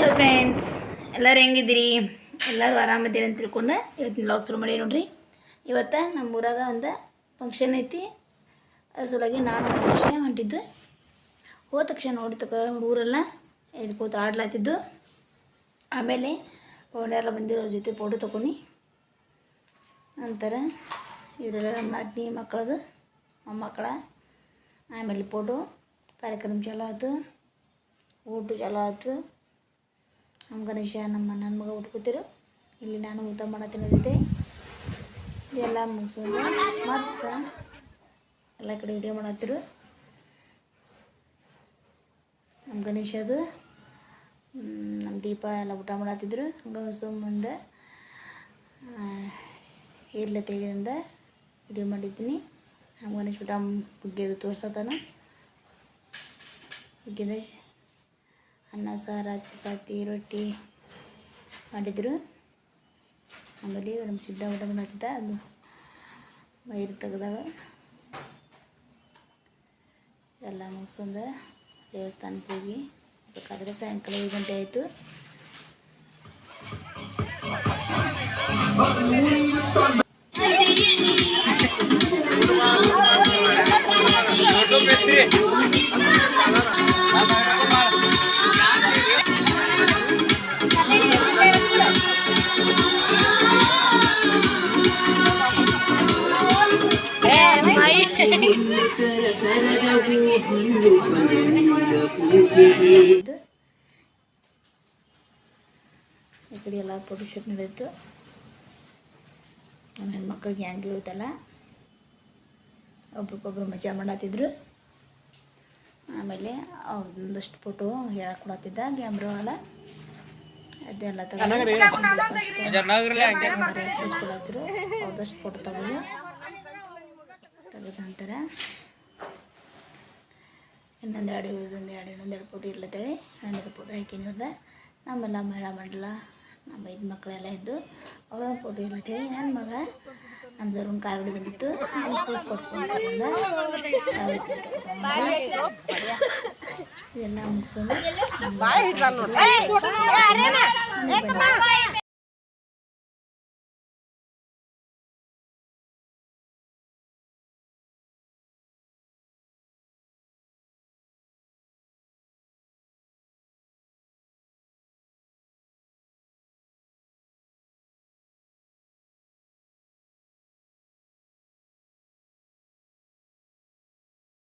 Hello friends ಎಲ್ಲರೂ ಹೆಂಗಿದ್ದೀರಿ? ಎಲ್ಲರೂ ಆರಾಮಿದ್ದೀರಿ ಅಂತ ತಿಳ್ಕೊಂಡು ಇವತ್ತಿನ ಲಾಗ್ ಶುರು ಮಾಡಿ ನೋಡಿರಿ. ಇವತ್ತು ನಮ್ಮ ಊರಾಗ ಒಂದು ಫಂಕ್ಷನ್ ಐತಿ. ಅದ್ರ ಸಲುವಾಗಿ ನಾನು ವಿಷಯ ಹೊಂಟಿದ್ದು. ಹೋದ ತಕ್ಷಣ ನೋಡಿತಕ್ಕ ಹುಡುಗರೆಲ್ಲ ಎದ್ದು ಕೂತು ಆಡ್ಲಾತಿದ್ದು. ಆಮೇಲೆ ಪೌಂಡೆಲ್ಲ ಬಂದಿರೋ ಜೊತೆ ಫೋಟೋ ತಗೊಂಡು ನಂತರ ಇವರೆಲ್ಲ ನಮ್ಮ ನಾದಿನಿ ಮಕ್ಕಳದು ಮೊಮ್ಮಕ್ಕಳ ಆಮೇಲೆ ಫೋಟೋ ಕಾರ್ಯಕ್ರಮ ಚಲೋ ಆಯಿತು. ಊಟ ಚಲೋ ಆಯ್ತು. ನಮ್ಮ ಗಣೇಶ, ನಮ್ಮ ನನ್ನ ಮಗ ಉಟ್ಕೋತಿರು. ಇಲ್ಲಿ ನಾನು ಊಟ ಮಾಡತ್ತೀನಿ ಜೊತೆ. ಎಲ್ಲ ಮುಗಿಸೋದು. ಮತ್ತು ಎಲ್ಲ ಕಡೆ ವಿಡಿಯೋ ಮಾಡತ್ತಿರು. ನಮ್ಮ ಗಣೇಶ ಅದು. ನಮ್ಮ ದೀಪ ಎಲ್ಲ ಊಟ ಮಾಡತ್ತಿದ್ರು. ಹಂಗೆ ಹೊಸ ಮುಂದೆ ಏರ್ಲ ತೆಗೆದಿಂದ ವಿಡಿಯೋ ಮಾಡಿದ್ದೀನಿ. ನಮ್ಮ ಗಣೇಶ ಊಟ ಬುಗ್ಗೆದು ತೋರ್ಸತ್ತಾನ ಬುಗ್ಗೆದ ಅನ್ನ, ಸಾರ, ಚಪಾತಿ, ರೊಟ್ಟಿ ಮಾಡಿದರು. ಆಮೇಲೆ ನಮ್ಮ ಸಿದ್ಧ ಊಟ ಮಾಡ್ತಿದ್ದ. ಅದು ಮೈರು ತೆಗ್ದಾಗ ಎಲ್ಲ ಮುಗಿಸ್ಕೊಂಡು ದೇವಸ್ಥಾನಕ್ಕೆ ಹೋಗಿ. ಬೇಕಾದರೆ ಸಾಯಂಕಾಲ ಐದು ಗಂಟೆ ಆಯಿತು. ಈ ಕಡೆ ಎಲ್ಲ ಫೋಟೋ ಶೂಟ್ ನಡೆಯಿತು ನಮ್ಮ ಹೆಣ್ಮಕ್ಳಿಗೆ ಹ್ಯಾಂಗೆ ಇರುತ್ತಲ್ಲ ಒಬ್ರಿಗೊಬ್ರು ಮಜಾ ಮಾಡತ್ತಿದ್ರು ಆಮೇಲೆ ಅವ್ರದ್ದೊಂದಷ್ಟು ಫೋಟೋ ಹೇಳಕ್ಕೆ ಕೊಡತ್ತಿದ್ದ ಕ್ಯಾಮ್ರಾ ಎಲ್ಲ ಅದೆಲ್ಲ ತಗೊಂಡು ಅವ್ರದಷ್ಟು ಫೋಟೋ ತಗೊಂಡು ತೆಗೆದ ನಂತರ ಇನ್ನೊಂದು ಎರಡು ಇದೊಂದು ಎರಡು, ಇನ್ನೊಂದು ಎರಡು ಫೋಟೋ ಇರ್ಲತ್ತೇಳಿ. ಇನ್ನೊಂದು ಫೋಟೋ ಹಾಕಿ ನೋಡ್ದೆ. ನಮ್ಮೆಲ್ಲ ಮಹಿಳಾ ಮಂಡಲ, ನಮ್ಮ ಐದು ಮಕ್ಕಳೆಲ್ಲ ಇದ್ದು ಅವಳ ಫೋಟೋ ಇರ್ಲತ್ತೇಳಿ. ನನ್ನ ಮಗ ನಮ್ಮ ಒಂದು ಕಾರ್ ಬಂದಿತ್ತು. ಕೂಸ್ ಕೊಟ್ಕೊಂತಾರಂದ ಇದೆಲ್ಲ ಮುಗಿಸೋದು